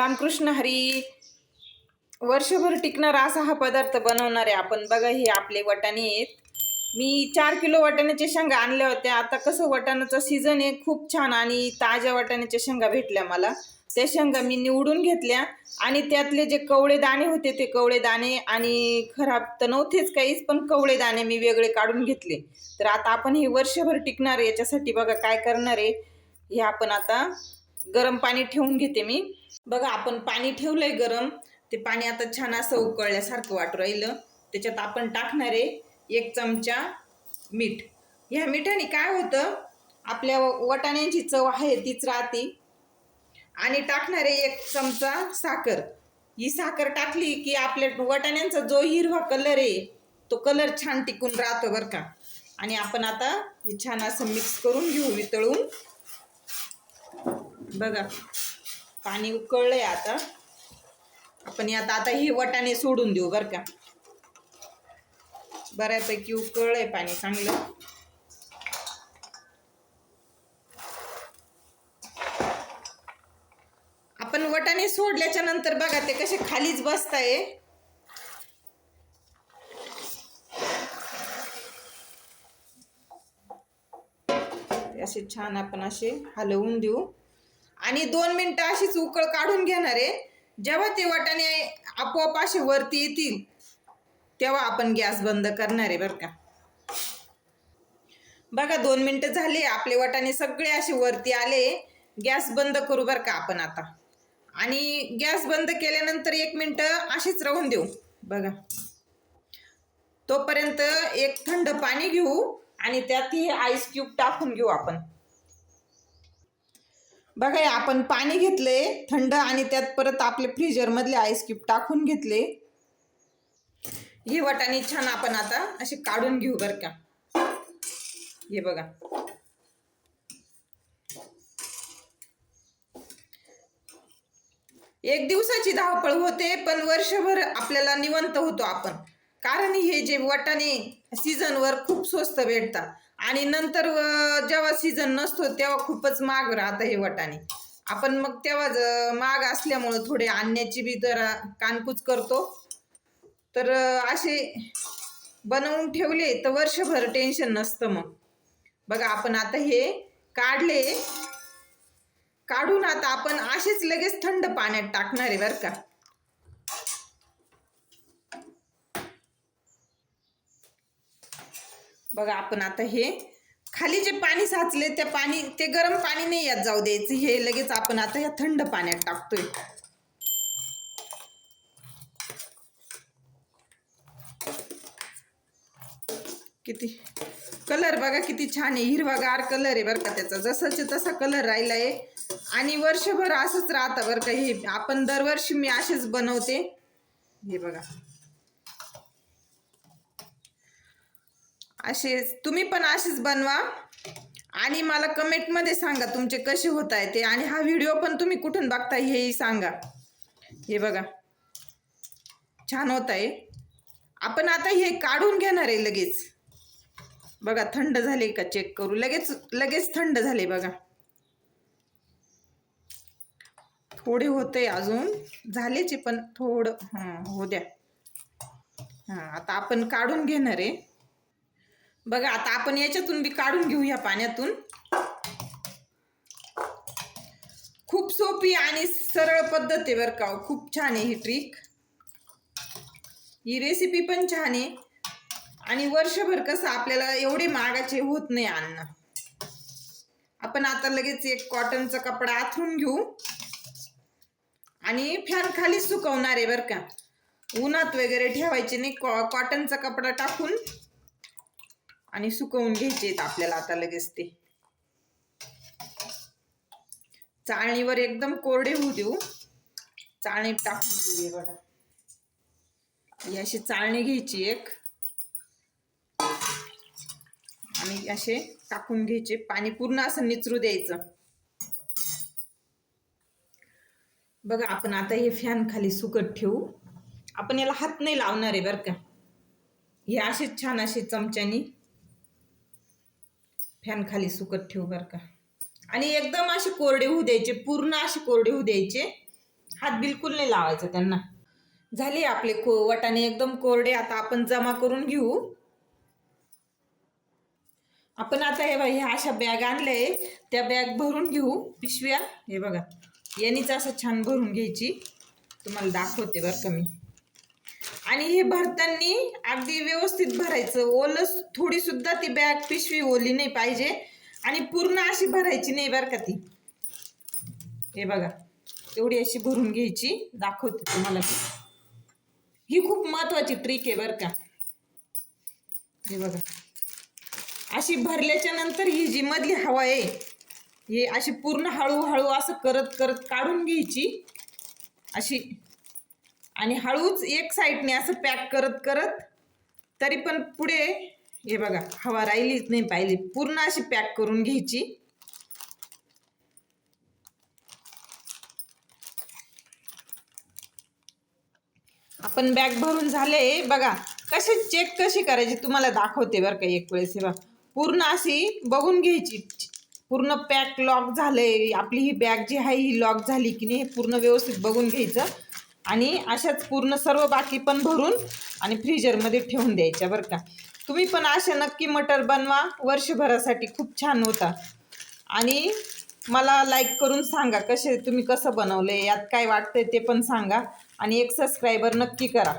रामकृष्ण हरी. वर्षभर टिकणारा असा हा पदार्थ बनवणार आहे आपण. बघा हे आपले वाटाणे आहेत. मी चार किलो वाटाण्याच्या शेंगा आणल्या होत्या. आता कसं वाटाण्याचं सीझन आहे खूप छान आणि ताज्या वाटाण्याच्या शेंगा भेटल्या मला. त्या शेंगा मी निवडून घेतल्या आणि त्यातले जे कवळे दाणे होते ते कवळे दाणे आणि खराब तर नव्हतेच काहीच पण कवळे दाणे मी वेगळे काढून घेतले. तर आता आपण हे वर्षभर टिकणार आहे. याच्यासाठी बघा काय करणार आहे. हे आपण आता गरम पाणी ठेवून घेते मी. बघा आपण पाणी ठेवलंय गरम ते पाणी आता छान असं उकळल्यासारखं वाटू राहिलं. त्याच्यात आपण टाकणार आहे एक चमचा मीठ. ह्या मिठाने काय होतं आपल्या वटाण्यांची चव आहे तीच राहते. आणि टाकणार आहे एक चमचा साखर. ही साखर टाकली की आपल्या वटाण्यांचा जो हिरवा कलर आहे तो कलर छान टिकून राहतो बरं का. आणि आपण आता हे छान असं मिक्स करून घेऊ वितळून. बघा. पाणी उकळलंय आता. आपण यात आता हे वटाणे सोडून देऊ बरं का. बऱ्यापैकी उकळलंय पाणी चांगलं. आपण वटाणे सोडल्याच्या नंतर बघा ते कसे खालीच बसताय. असे छान आपण असे हलवून देऊ. आणि दोन मिनटं अशीच उकळ काढून घेणार आहे. जेव्हा ते वाटाणे आपोआप असे वरती येतील तेव्हा आपण गॅस बंद करणार आहे बरं का. बघा दोन मिनटं झाले आपले वाटाणे सगळे असे वरती आले. गॅस बंद करू बरं का आपण आता. आणि गॅस बंद केल्यानंतर एक मिनटं अशीच राहून देऊ. बघा. तोपर्यंत एक थंड पाणी घेऊ आणि त्यात ही आईस क्यूब टाकून घेऊ आपण. बघा आपण पाणी घेतले थंड आणि त्यात परत आपले फ्रीजरमधले आईस क्यूब टाकून घेतले. हे वाटाणे छान आपण आता असे काढून घेऊ बरं का. हे बघा. एक दिवसाची धावपळ होते पण वर्षभर आपल्याला निवंत होतो आपण. कारण हे जे वाटाणे सीझनवर खूप स्वस्त भेटतात. आणि नंतर जेव्हा सीझन नसतो तेव्हा खूपच महाग राहतं हे वाटाणे. आपण मग तेव्हा महाग असल्यामुळं थोडे आणण्याची बी जरा कानकूच करतो. तर असे बनवून ठेवले तर वर्षभर टेन्शन नसतं मग. बघा आपण आता हे काढले. काढून आता आपण असेच लगेच थंड पाण्यात टाकणार आहे बरं का. बघा आपण आता हे खाली जे पाणी साचले त्या पाणी ते गरम पाणी नाही यात जाऊ द्यायचं हे लगेच आपण आता या थंड पाण्यात टाकतोय. किती कलर बघा किती छान आहे. हिरवागार कलर आहे बरं का त्याचा. जसाचे तसा कलर राहिला आहे आणि वर्षभर असंच राहतं बरं का हे. आपण दरवर्षी मी असेच बनवते. हे बघा. असेच तुम्ही पण असेच बनवा. आणि मला कमेंटमध्ये सांगा तुमचे कसे होत आहे ते. आणि हा व्हिडिओ पण तुम्ही कुठून बघता हेही सांगा. हे बघा. छान होत आहे. आपण आता हे काढून घेणार आहे लगेच. बघा थंड झाले का चेक करू. लगेच लगेच थंड झाले बघा. थोडे होते अजून. झालेचे पण थोडं हां हो द्या. हां आता आपण काढून घेणार आहे. बघा आता आपण याच्यातून बी काढून घेऊ ह्या पाण्यातून. खूप सोपी आणि सरळ पद्धत आहे बरं का हो. खूप छान आहे ही ट्रिक ही रेसिपी पण छान आहे. आणि वर्षभर कसं आपल्याला एवढे मागाचे होत नाही अन्न. आपण आता लगेच एक कॉटनचा कपडा आथरून घेऊ. आणि फॅन खाली सुकवणार आहे बरं का. उन्हात वगैरे ठेवायचे नाही कॉ कॉटनचा कपडा टाकून. आणि सुकवून घ्यायचे आपल्याला आता लगेच ते. चाळणीवर एकदम कोरडे होऊ देऊ. चाळणी टाकून देऊ बघा. ही अशी चाळणी घ्यायची एक. आणि असे टाकून घ्यायचे. पाणी पूर्ण असं निचरू द्यायचं. बघा आपण आता हे फॅन खाली सुकत ठेवू. आपण याला हात नाही लावणार आहे बरं का. हे असेच छान असे चमच्यानी फॅन खाली सुकत ठेवू बरं का. आणि एकदम असे कोरडे होऊ द्यायचे पूर्ण असे कोरडे होऊ द्यायचे. हात बिलकुल नाही लावायचा त्यांना. झाले आपले को वटाणे एकदम कोरडे आता आपण जमा करून घेऊ. आपण आता हे बघा ह्या अशा बॅग आणले त्या बॅग भरून घेऊ. पिशव्या. हे बघा. यांनीच असं छान भरून घ्यायची. तुम्हाला दाखवते बरं का मी. आणि हे भरताना अगदी व्यवस्थित भरायचं. ओलच थोडी सुद्धा ती बॅग पिशवी ओली नाही पाहिजे. आणि पूर्ण अशी भरायची नाही बरं का ती. हे बघा एवढी अशी भरून घ्यायची. दाखवते तुम्हाला ती ही खूप महत्वाची ट्रिक आहे बरं का. हे बघा. अशी भरल्याच्या नंतर ही जी मधली हवा आहे हे अशी पूर्ण हळूहळू असं करत करत काढून घ्यायची. अशी आणि हळूच एक साईडने असं पॅक करत करत तरी पण पुढे हे बघा हवा राहिलीच नाही पाहिली पूर्ण अशी पॅक करून घ्यायची. आपण बॅग भरून झाले बघा कसे चेक कशी करायची तुम्हाला दाखवते बरं का एक वेळेस हे बघा. पूर्ण अशी बघून घ्यायची. पूर्ण पॅक लॉक झालंय आपली ही बॅग जी आहे ही लॉक झाली की नाही हे पूर्ण व्यवस्थित बघून घ्यायचं. आणि अशाच पूर्ण सर्व बाकी पण भरून आणि फ्रीजरमध्ये ठेवून द्यायच्या बरं का. तुम्ही पण अशा नक्की मटर बनवा. वर्षभरासाठी खूप छान होता. आणि मला लाईक करून सांगा कसे तुम्ही कसं बनवलं यात काय वाटतंय ते पण सांगा. आणि एक सबस्क्रायबर नक्की करा.